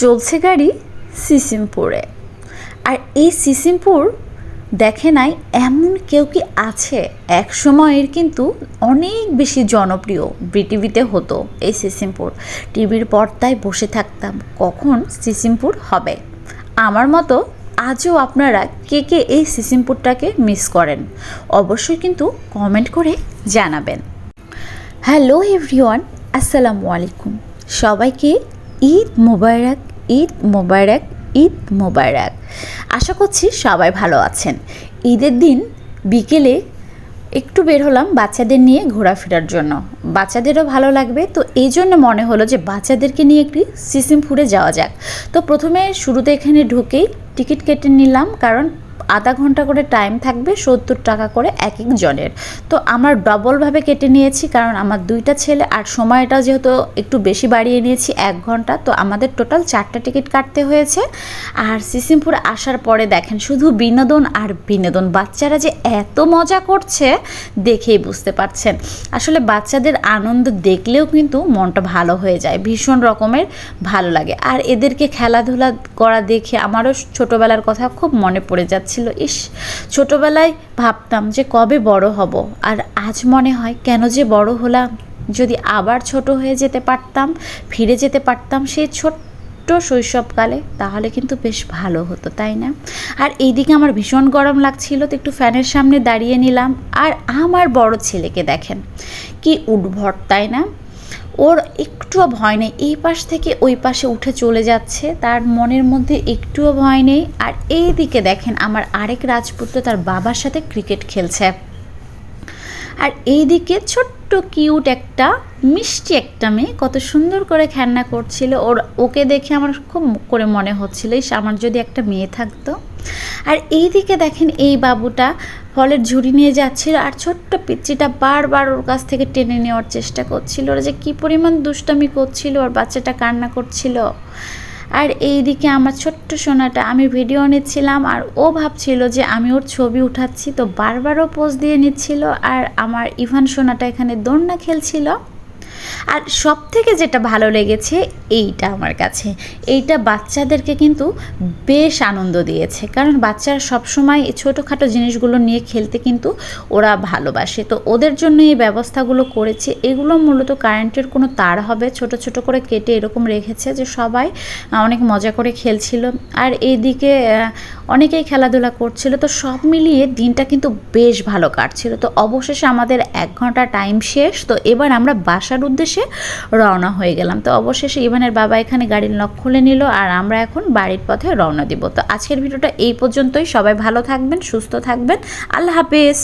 চলছে গাড়ি সিসিমপুরে। আর এই সিসিমপুর দেখে নাই, এমন কেউ কি আছে? এক সময়ের কিন্তু অনেক বেশি জনপ্রিয় বিটিভিতে হতো এই সিসিমপুর। টিভির পর্দায় বসে থাকতাম, কখন সিসিমপুর হবে? আমার মতো আজও আপনারা কে কে এই সিসিমপুরটাকে মিস করেন, অবশ্যই কিন্তু কমেন্ট করে জানাবেন। হ্যালো এভরিওয়ান আসসালামু আলাইকুম। সবাইকে ঈদ মোবারক ঈদ মোবারক ঈদ মোবারক। আশা করছি সবাই ভালো আছেন। ঈদের দিন বিকেলে একটু বের হলাম বাচ্চাদের নিয়ে ঘোরাফেরার জন্য। বাচ্চাদেরও ভালো লাগবে। তো এই জন্য মনে হলো যে বাচ্চাদেরকে নিয়ে একটি সিসিমপুরে যাওয়া যাক। তো প্রথমে শুরুতে এখানে ঢুকেই টিকিট কেটে নিলাম। কারণ আধা ঘণ্টা করে টাইম থাকবে সত্তর টাকা করে এক এক জনের তো আমার ডবলভাবে কেটে নিয়েছি, কারণ আমার দুইটা ছেলে আর সময়টা যেহেতু একটু বেশি বাড়িয়ে নিয়েছি, এক ঘণ্টা, তো আমাদের টোটাল চারটা টিকিট কাটতে হয়েছে। আর সিসিমপুর আসার পরে দেখেন, শুধু বিনোদন আর বিনোদন, বাচ্চারা যে এত মজা করছে দেখেই বুঝতে পারছেন। আসলে বাচ্চাদের আনন্দ দেখলেও কিন্তু মনটা ভালো হয়ে যায়, ভীষণ রকমের ভালো লাগে। আর এদেরকে খেলাধুলা করা দেখে আমারও ছোটোবেলার কথা খুব মনে পড়ে যাচ্ছিল ইস, ছোটোবেলায় ভাবতাম যে কবে বড় হব। আর আজ মনে হয় কেন যে বড় হলাম। যদি আবার ছোট হয়ে যেতে পারতাম, ফিরে যেতে পারতাম সেই ছোট্ট শৈশবকালে, তাহলে কিন্তু বেশ ভালো হতো, তাই না? আর এইদিকে আমার ভীষণ গরম লাগছিল, তো একটু ফ্যানের সামনে দাঁড়িয়ে নিলাম। আর আমার বড় ছেলেকে দেখেন, কি উদ্ভট, তাই না? ওর একটুও ভয় নেই। এই পাশ থেকে ওই পাশে উঠে চলে যাচ্ছে। তার মনের মধ্যে একটুও ভয় নেই। আর এই দিকে দেখেন আমার আরেক রাজপুত্র তার বাবার সাথে ক্রিকেট খেলছে। আর এইদিকে ছোট্ট কিউট একটা, মিষ্টি একটা মেয়ে কত সুন্দর করে খেলনা করছিল। ওর, ওকে দেখে আমার খুব করে মনে হচ্ছিল আমার যদি একটা মেয়ে থাকতো। আর এইদিকে দেখেন এই বাবুটা ফলের ঝুড়ি নিয়ে যাচ্ছিল আর ছোট্ট পিচ্চিটা বারবার ওর কাছ থেকে টেনে নেওয়ার চেষ্টা করছিল ওরা যে কী পরিমাণ দুষ্টামি করছিল ওর বাচ্চাটা কান্না করছিল। আর এই দিকে আমার ছোট্ট সোনাটা, আমি ভিডিও নিচ্ছিলাম আর ও ভাবছিল যে আমি ওর ছবি উঠাচ্ছি, তো বারবারও পোজ দিয়ে নিচ্ছিল আর আমার ইভান সোনাটা এখানে দোলনা খেলছিল। আর সব থেকে যেটা ভালো লেগেছে এইটা আমার কাছে। এইটা বাচ্চাদেরকে কিন্তু বেশ আনন্দ দিয়েছে। কারণ বাচ্চারা সবসময় ছোটোখাটো জিনিসগুলো নিয়ে খেলতে কিন্তু ওরা ভালোবাসে। তো ওদের জন্য এই ব্যবস্থাগুলো করেছে। এগুলো মূলত কারেন্টের কোনো তার হবে, ছোট ছোট করে কেটে এরকম রেখেছে যে সবাই অনেক মজা করে খেলছিল। আর এইদিকে অনেকেই খেলাধুলা করছিল। তো সব মিলিয়ে দিনটা কিন্তু বেশ ভালো কাটছিল। তো অবশেষে আমাদের এক ঘণ্টা টাইম শেষ। তো এবার আমরা বাসার উদ্দেশ্যে রওনা হয়ে গেলাম। তো অবশেষে ইভানের বাবা এখানে গাড়ির লক খুলে নিল আর আমরা এখন বাড়ির পথে রওনা দিব। তো আজকের ভিডিওটা এই পর্যন্তই। সবাই ভালো থাকবেন, সুস্থ থাকবেন। আল্লাহ হাফেজ।